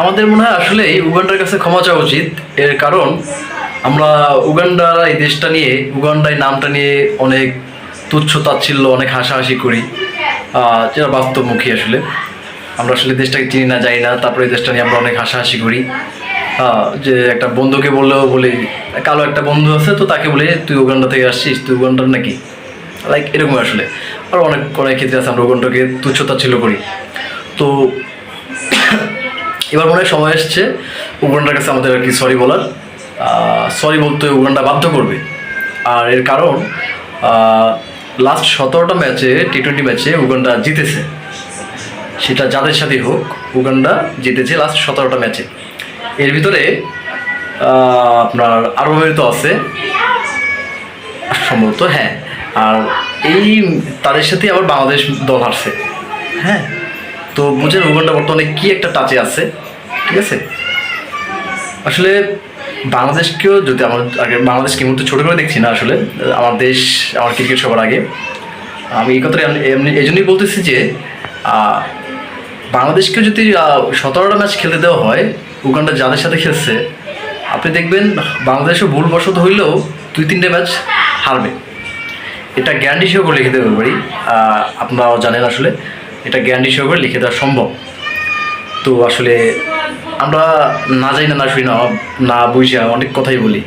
আমাদের মনে হয় আসলে উগান্ডার কাছে ক্ষমা চাওয়া উচিত। এর কারণ, আমরা উগান্ডার এই দেশটা নিয়ে উগান্ডা এই নামটা নিয়ে অনেক তুচ্ছ তাচ্ছিল্য, অনেক হাসাহাসি করি। যেটা বাস্তবমুখী আসলে। আমরা আসলে দেশটাকে চিনি না যাই না। তারপরে এই দেশটা নিয়ে আমরা অনেক হাসাহাসি করি। যে একটা বন্ধুকে বললেও বলি, কালো একটা বন্ধু আছে, তো তাকে বলে, তুই উগান্ডা থেকে আসছিস? তুই উগান্ডার নাকি? লাইক এরকম আসলে। আর অনেক অনেক ক্ষেত্রে আছে, আমরা উগান্ডাকে তুচ্ছ তাচ্ছিল্য করি। তো এবার মনে হয় সময় এসছে উগান্ডার কাছে আমাদের আর কি সরি বলার। সরি বলতে উগান্ডা বাধ্য করবে। আর এর কারণ লাস্ট সতেরোটা ম্যাচে টি টোয়েন্টি ম্যাচে উগান্ডা জিতেছে। সেটা যাদের সাথেই হোক, উগান্ডা জিতেছে লাস্ট সতেরোটা ম্যাচে এর ভিতরে আপনার আরব তো আছে। সম্ভবত হ্যাঁ। আর এই তাদের সাথে আবার বাংলাদেশ দল হারছে। হ্যাঁ? তো বুঝেন উগান্ডা বর্তমানে কি একটা টাচে আছে ঠিক আছে? আসলে বাংলাদেশকেও যদি আমার আগে বাংলাদেশকে মুহূর্তে ছোটো করে দেখছি না আসলে আমার দেশ আমার ক্রিকেট সবার আগে আমি এই কথাটা এমনি- এই জন্যই বলতেছি যে আহ, বাংলাদেশকে যদি সতেরোটা ম্যাচ খেলতে দেওয়া হয় উগান্ডা যাদের সাথে খেলছে আপনি দেখবেন বাংলাদেশও ভুলবশত হইলেও দুই তিনটে ম্যাচ হারবে। এটা গ্যারান্টি সহকারে লিখে দেওয়া পারি আপনারাও জানেন আসলে। এটা গ্যারান্টি সহকারে লিখে দেওয়া সম্ভব। তো আসলে আমরা না যাই না না শুনি না না বুঝা অনেক কথাই বলি।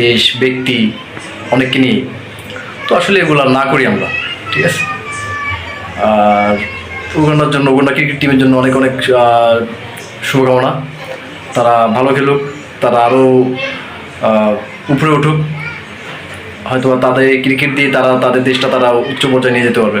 দেশ, ব্যক্তি, অনেককে নিয়ে তো আসলে এগুলো না করি আমরা, ঠিক আছে? আর উগান্ডার জন্য উগান্ডা ক্রিকেট টিমের জন্য অনেক অনেক শুভকামনা। তারা ভালো খেলুক, তারা আরও উপরে উঠুক। হয়তো তাদের ক্রিকেট দিয়ে তারা, তাদের দেশটা তারা উচ্চ পর্যায়ে নিয়ে যেতে পারবে।